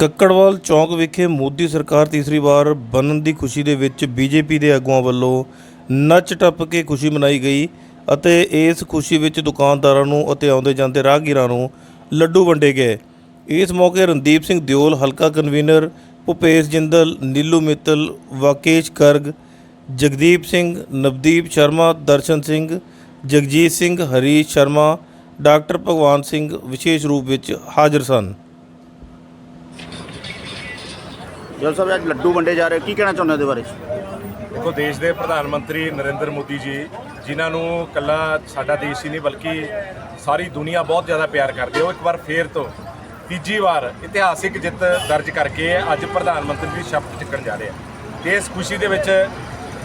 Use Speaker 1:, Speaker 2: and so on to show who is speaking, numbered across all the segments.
Speaker 1: ਕੱਕੜਵਾਲ ਚੌਂਕ ਵਿਖੇ ਮੋਦੀ ਸਰਕਾਰ ਤੀਸਰੀ ਵਾਰ ਬਣਨ ਦੀ ਖੁਸ਼ੀ ਦੇ ਵਿੱਚ ਬੀਜੇਪੀ ਦੇ ਆਗੂਆਂ ਵੱਲੋਂ ਨੱਚ ਟੱਪ ਕੇ ਖੁਸ਼ੀ ਮਨਾਈ ਗਈ ਅਤੇ ਇਸ ਖੁਸ਼ੀ ਵਿੱਚ ਦੁਕਾਨਦਾਰਾਂ ਨੂੰ ਅਤੇ ਆਉਂਦੇ ਜਾਂਦੇ ਰਾਹਗੀਰਾਂ ਨੂੰ ਲੱਡੂ ਵੰਡੇ ਗਏ। ਇਸ ਮੌਕੇ ਰਣਦੀਪ ਸਿੰਘ ਦਿਓਲ, ਹਲਕਾ ਕਨਵੀਨਰ, ਭੁਪੇਸ਼ ਜਿੰਦਲ, ਨੀਲੂ ਮਿੱਤਲ, ਵਾਕੇਸ਼ ਕਰਗ ਜਗਦੀਪ ਸਿੰਘ, ਨਵਦੀਪ ਸ਼ਰਮਾ, ਦਰਸ਼ਨ ਸਿੰਘ, ਜਗਜੀਤ ਸਿੰਘ, ਹਰੀਸ਼ ਸ਼ਰਮਾ, ਡਾਕਟਰ ਭਗਵਾਨ ਸਿੰਘ ਵਿਸ਼ੇਸ਼ ਰੂਪ ਵਿੱਚ ਹਾਜ਼ਰ ਸਨ।
Speaker 2: ਜਲ ਸਾਹਿਬ, ਅੱਜ ਲੱਡੂ ਵੰਡੇ ਜਾ ਰਹੇ ਕੀ ਕਹਿਣਾ ਚਾਹੁੰਦੇ ਹੋ ਇਹਦੇ ਬਾਰੇ? 'ਚ?
Speaker 3: ਦੇਖੋ, ਦੇਸ਼ ਦੇ ਪ੍ਰਧਾਨ ਮੰਤਰੀ ਨਰਿੰਦਰ ਮੋਦੀ ਜੀ, ਜਿਨ੍ਹਾਂ ਨੂੰ ਕੱਲਾ ਸਾਡਾ ਦੇਸ਼ ਹੀ ਨਹੀਂ, ਬਲਕਿ ਸਾਰੀ ਦੁਨੀਆ ਬਹੁਤ ਜ਼ਿਆਦਾ ਪਿਆਰ ਕਰਦੀ ਹੈ ਉਹ ਇੱਕ ਵਾਰ ਫੇਰ ਤੋਂ ਤੀਜੀ ਵਾਰ ਇਤਿਹਾਸਿਕ ਜਿੱਤ ਦਰਜ ਕਰਕੇ ਅੱਜ ਪ੍ਰਧਾਨ ਮੰਤਰੀ ਦੀ ਸ਼ਪਥ ਚੁੱਕਣ ਜਾ ਰਹੇ ਆ। ਤੇ ਇਸ ਖੁਸ਼ੀ ਦੇ ਵਿੱਚ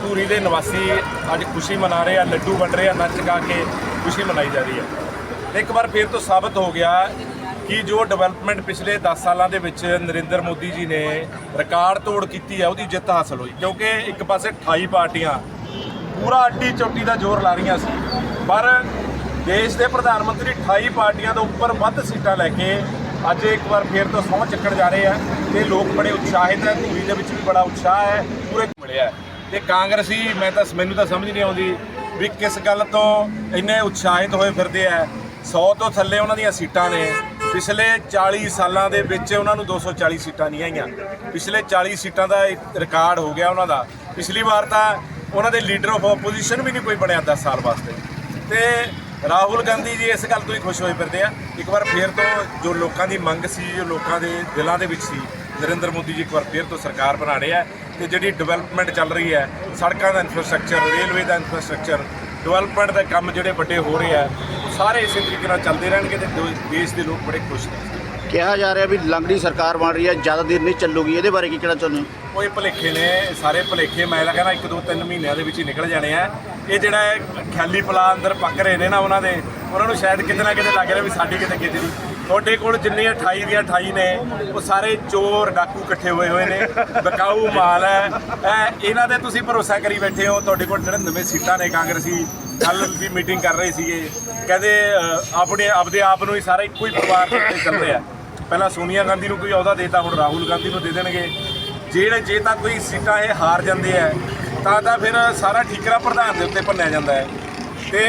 Speaker 3: ਧੂਰੀ ਦੇ ਨਿਵਾਸੀ ਅੱਜ ਖੁਸ਼ੀ ਮਨਾ ਰਹੇ ਆ, ਲੱਡੂ ਵੰਡ ਰਹੇ ਆ, ਨੱਚ ਗਾ ਕੇ ਖੁਸ਼ੀ ਮਨਾਈ ਜਾ ਰਹੀ ਹੈ ਇੱਕ ਵਾਰ ਫੇਰ ਤੋਂ ਸਾਬਤ ਹੋ ਗਿਆ ਕਿ ਜੋ ਡਿਵੈਲਪਮੈਂਟ ਪਿਛਲੇ 10 ਸਾਲਾਂ ਦੇ ਵਿੱਚ ਨਰਿੰਦਰ ਮੋਦੀ ਜੀ ਨੇ ਰਿਕਾਰਡ ਤੋੜ ਕੀਤੀ ਹੈ, ਉਹਦੀ ਜਿੱਤ ਹਾਸਲ ਹੋਈ ਕਿਉਂਕਿ ਇੱਕ ਪਾਸੇ 28 ਪਾਰਟੀਆਂ ਪੂਰਾ ਅੱਡੀ ਚੋਟੀ ਦਾ ਜ਼ੋਰ ਲਾ ਰਹੀਆਂ ਸੀ, ਪਰ ਦੇਸ਼ ਦੇ ਪ੍ਰਧਾਨ ਮੰਤਰੀ 28 ਪਾਰਟੀਆਂ ਤੋਂ ਉੱਪਰ ਵੱਧ ਸੀਟਾਂ ਲੈ ਕੇ ਅੱਜ ਇੱਕ ਵਾਰ ਫੇਰ ਤੋਂ ਸਹੁੰ ਚੱਕਣ ਜਾ ਰਹੇ ਆ ਤੇ ਲੋਕ ਬੜੇ ਉਤਸ਼ਾਹਿਤ ਹੈ, ਧੂਰੀ ਦੇ ਵਿੱਚ ਵੀ ਬੜਾ ਉਤਸ਼ਾਹ ਹੈ, ਪੂਰੇ ਮਿਲਿਆ ਹੈ। ਤੇ ਕਾਂਗਰਸੀ, ਮੈਂ ਤਾਂ ਮੈਨੂੰ ਤਾਂ ਸਮਝ ਨਹੀਂ ਆਉਂਦੀ ਵੀ ਕਿਸ ਗੱਲ ਤੋਂ ਇੰਨੇ ਉਤਸ਼ਾਹਿਤ ਹੋਏ ਫਿਰਦੇ ਆ 100 ਤੋਂ ਥੱਲੇ ਉਹਨਾਂ ਦੀਆਂ ਸੀਟਾਂ ਨੇ ਪਿਛਲੇ 40 ਸਾਲਾਂ ਦੇ ਵਿੱਚ ਉਹਨਾਂ ਨੂੰ 240 ਸੀਟਾਂ ਨਹੀਂ ਆਈਆਂ। ਪਿਛਲੇ 40 ਸੀਟਾਂ ਦਾ ਰਿਕਾਰਡ ਹੋ ਗਿਆ ਉਹਨਾਂ ਦਾ। ਪਿਛਲੀ ਵਾਰ ਤਾਂ ਉਹਨਾਂ ਦੇ ਲੀਡਰ ਆਫ ਆਪੋਜੀਸ਼ਨ ਵੀ ਨਹੀਂ ਕੋਈ ਬਣਿਆ 10 ਸਾਲ ਵਾਸਤੇ। ਤੇ ਰਾਹੁਲ ਗਾਂਧੀ ਜੀ ਇਸ ਗੱਲ ਤੋਂ ਹੀ ਖੁਸ਼ ਹੋਏ ਫਿਰਦੇ ਆ। ਇੱਕ ਵਾਰ ਫੇਰ ਤੋਂ ਜੋ ਲੋਕਾਂ ਦੀ ਮੰਗ ਸੀ, ਜੋ ਲੋਕਾਂ ਦੇ ਦਿਲਾਂ ਦੇ ਵਿੱਚ ਸੀ, ਨਰਿੰਦਰ ਮੋਦੀ ਜੀ ਇੱਕ ਵਾਰ ਫੇਰ ਤੋਂ ਸਰਕਾਰ ਬਣਾ ਰਹੇ ਆ। ਤੇ ਜਿਹੜੀ ਡਿਵੈਲਪਮੈਂਟ ਚੱਲ ਰਹੀ ਹੈ, ਸੜਕਾਂ ਦਾ ਇਨਫਰਾਸਟ੍ਰਕਚਰ ਰੇਲਵੇ ਦਾ ਇਨਫਰਾਸਟ੍ਰਕਚਰ ਡਿਵੈਲਪਮੈਂਟ ਦੇ ਕੰਮ ਜਿਹੜੇ ਵੱਡੇ ਹੋ ਰਹੇ ਆ ਸਾਰੇ ਇਸੇ ਤਰੀਕੇ ਨਾਲ ਚੱਲਦੇ ਰਹਿਣਗੇ ਤੇ ਦੋ- ਦੇਸ਼ ਦੇ ਲੋਕ ਬੜੇ ਖੁਸ਼ ਨੇ।
Speaker 2: ਕਿਹਾ ਜਾ ਰਿਹਾ ਵੀ ਲੰਗੜੀ ਸਰਕਾਰ ਬਣ ਰਹੀ ਹੈ ਜ਼ਿਆਦਾ ਦੇਰ ਨਹੀਂ ਚੱਲੂਗੀ। ਇਹਦੇ ਬਾਰੇ ਕੀ ਕਹਿਣਾ ਚਾਹੁੰਦੇ ਹੋ?
Speaker 3: ਉਹ ਇਹ ਭਲੇਖੇ ਨੇ ਸਾਰੇ ਭਲੇਖੇ। ਮੈਂ ਤਾਂ ਕਹਿੰਦਾ ਇੱਕ ਦੋ ਤਿੰਨ ਮਹੀਨਿਆਂ ਦੇ ਵਿੱਚ ਹੀ ਨਿਕਲ ਜਾਣੇ ਆ। ਇਹ ਜਿਹੜਾ ਇਹ ਖਿਆਲੀ ਪਲਾ ਅੰਦਰ ਪੱਕ ਰਹੇ ਨੇ ਨਾ ਉਹਨਾਂ ਦੇ ਉਹਨਾਂ ਨੂੰ ਸ਼ਾਇਦ ਕਿਤੇ ਨਾ ਕਿਤੇ ਲੱਗ ਰਿਹਾ ਵੀ ਸਾਡੀ ਕਿਤੇ ਕਿਤੇ ਨਹੀਂ। ਤੁਹਾਡੇ ਕੋਲ ਜਿੰਨੇ 28 ਦੀਆਂ 28 ਨੇ ਉਹ ਸਾਰੇ ਚੋਰ ਡਾਕੂ ਇਕੱਠੇ ਹੋਏ ਹੋਏ ਨੇ। ਬਕਾਊ ਮਾਲ ਹੈ। ਇਹ ਇਹਨਾਂ ਤੇ ਤੁਸੀਂ ਭਰੋਸਾ ਕਰੀ ਬੈਠੇ ਹੋ ਤੁਹਾਡੇ ਕੋਲ ਜਿਹੜੇ ਨਵੇਂ ਸੀਟਾਂ ਨੇ ਕਾਂਗਰਸੀ ਕੱਲ ਵੀ ਮੀਟਿੰਗ ਕਰ ਰਹੇ ਸੀਗੇ। ਕਹਿੰਦੇ ਆਪਣੇ, ਆਪਦੇ ਆਪ ਨੂੰ ਹੀ ਸਾਰੇ ਇੱਕੋ ਹੀ ਪਰਿਵਾਰ ਦੇ ਉੱਤੇ ਚੱਲ ਪਹਿਲਾਂ ਸੋਨੀਆ ਗਾਂਧੀ ਨੂੰ ਕੋਈ ਅਹੁਦਾ ਦੇਤਾ, ਹੁਣ ਰਾਹੁਲ ਗਾਂਧੀ ਨੂੰ ਦੇ ਦੇਣਗੇ। ਜਿਹੜੇ, ਜੇ ਤਾਂ ਕੋਈ ਸੀਟਾਂ ਇਹ ਹਾਰ ਜਾਂਦੇ ਆ, ਤਾਂ ਤਾਂ ਫਿਰ ਸਾਰਾ ਠੀਕਰਾ ਪ੍ਰਧਾਨ ਦੇ ਉੱਤੇ ਭੰਨਿਆ ਜਾਂਦਾ ਹੈ। ਤੇ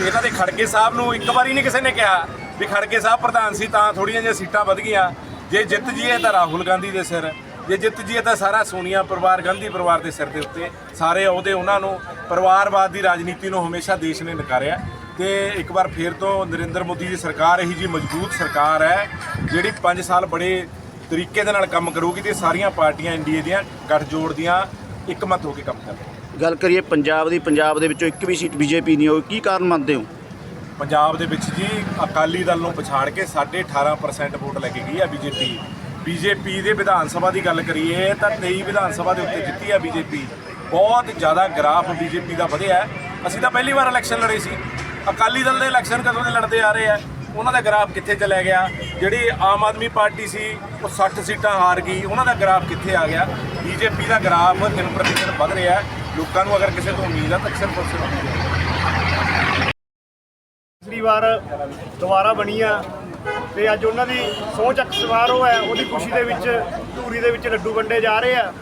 Speaker 3: ਇਹਨਾਂ ਦੇ ਖੜਗੇ ਸਾਹਿਬ ਨੂੰ ਇੱਕ ਵਾਰੀ ਨਹੀਂ ਕਿਸੇ ਨੇ ਕਿਹਾ ਵੀ ਖੜਗੇ ਸਾਹਿਬ ਪ੍ਰਧਾਨ ਸੀ, ਤਾਂ ਥੋੜੀਆਂ ਜਿਹੀਆਂ ਸੀਟਾਂ ਵਧ ਗਈਆਂ। ਜੇ ਜਿੱਤ ਜੀਏ ਤਾਂ ਰਾਹੁਲ ਗਾਂਧੀ ਦੇ ਸਿਰ। ਜੇ ਜਿੱਤ ਜੀਏ ਤਾਂ ਸਾਰਾ ਸੋਨੀਆ ਪਰਿਵਾਰ ਗਾਂਧੀ ਪਰਿਵਾਰ ਦੇ ਸਿਰ ਦੇ ਉੱਤੇ ਸਾਰੇ ਅਹੁਦੇ ਉਹਨਾਂ ਨੂੰ ਪਰਿਵਾਰਵਾਦ ਦੀ ਰਾਜਨੀਤੀ ਨੂੰ ਹਮੇਸ਼ਾ ਦੇਸ਼ ਨੇ ਨਕਾਰਿਆ। ਤੇ ਇੱਕ ਵਾਰ ਫੇਰ ਤੋਂ ਨਰਿੰਦਰ ਮੋਦੀ ਦੀ ਸਰਕਾਰ ਇਹੀ ਜੀ ਮਜ਼ਬੂਤ ਸਰਕਾਰ ਹੈ ਜਿਹੜੀ 5 ਸਾਲ ਬੜੇ ਤਰੀਕੇ ਦੇ ਨਾਲ ਕੰਮ ਕਰੂਗੀ ਤੇ ਸਾਰੀਆਂ ਪਾਰਟੀਆਂ ਇੰਡੀਆ ਦੀਆਂ ਗੱਠਜੋੜ ਦੀਆਂ ਇੱਕਮਤ ਹੋ ਕੇ ਕੰਮ ਕਰਨਗੀਆਂ
Speaker 2: ਗੱਲ ਕਰੀਏ ਪੰਜਾਬ ਦੀ ਪੰਜਾਬ ਦੇ ਵਿੱਚੋਂ ਇੱਕ ਵੀ ਸੀਟ ਬੀਜੇਪੀ ਨਹੀਂ ਹੋਈ ਕੀ ਕਾਰਨ ਮੰਨਦੇ ਹੋ?
Speaker 3: ਪੰਜਾਬ ਦੇ ਵਿੱਚ ਜੀ ਅਕਾਲੀ ਦਲ ਨੂੰ ਪਛਾੜ ਕੇ 18.5% ਵੋਟ ਲੈ ਕੇ ਗਈ ਆ ਬੀਜੇਪੀ। ਬੀਜੇਪੀ ਦੇ ਵਿਧਾਨ ਸਭਾ ਦੀ ਗੱਲ ਕਰੀਏ ਤਾਂ 23 ਵਿਧਾਨ ਸਭਾ ਦੇ ਉੱਤੇ ਜਿੱਤੀ ਆ ਬੀਜੇਪੀ। ਬਹੁਤ ਜ਼ਿਆਦਾ ਗ੍ਰਾਫ ਬੀਜੇਪੀ ਦਾ ਵਧਿਆ ਅਸੀਂ ਤਾਂ ਪਹਿਲੀ ਵਾਰ ਇਲੈਕਸ਼ਨ ਲੜੇ ਸੀ। ਅਕਾਲੀ ਦਲ ਦੇ ਇਲੈਕਸ਼ਨ ਕਦੋਂ ਦੇ ਲੜਦੇ ਆ ਰਹੇ ਆ? ਉਹਨਾਂ ਦਾ ਗ੍ਰਾਫ ਕਿੱਥੇ ਚਲਾ ਗਿਆ? ਜਿਹੜੀ ਆਮ ਆਦਮੀ ਪਾਰਟੀ ਸੀ, ਉਹ 60 ਸੀਟਾਂ ਹਾਰ ਗਈ। ਉਹਨਾਂ ਦਾ ਗ੍ਰਾਫ ਕਿੱਥੇ ਆ ਗਿਆ? ਬੀਜੇਪੀ ਦਾ ਗ੍ਰਾਫ ਦਿਨ ਪ੍ਰਤੀ ਦਿਨ ਵਧ ਰਿਹਾ ਲੋਕਾਂ ਨੂੰ ਅਗਰ ਕਿਸੇ ਤੋਂ ਉਮੀਦ ਆ ਤਾਂ ਸਿਰਫ ਉਸ
Speaker 4: ਤੀਸਰੀ ਵਾਰ ਦੁਬਾਰਾ ਬਣੀ ਆ। ਤੇ ਅੱਜ ਉਹਨਾਂ ਦੀ ਸਹੁੰ ਚੱਕ ਸਮਾਰੋਹ ਹੈ, ਉਹਦੀ ਖੁਸ਼ੀ ਦੇ ਵਿੱਚ, ਧੂਰੀ ਦੇ ਵਿੱਚ ਲੱਡੂ ਵੰਡੇ ਜਾ ਰਹੇ ਆ।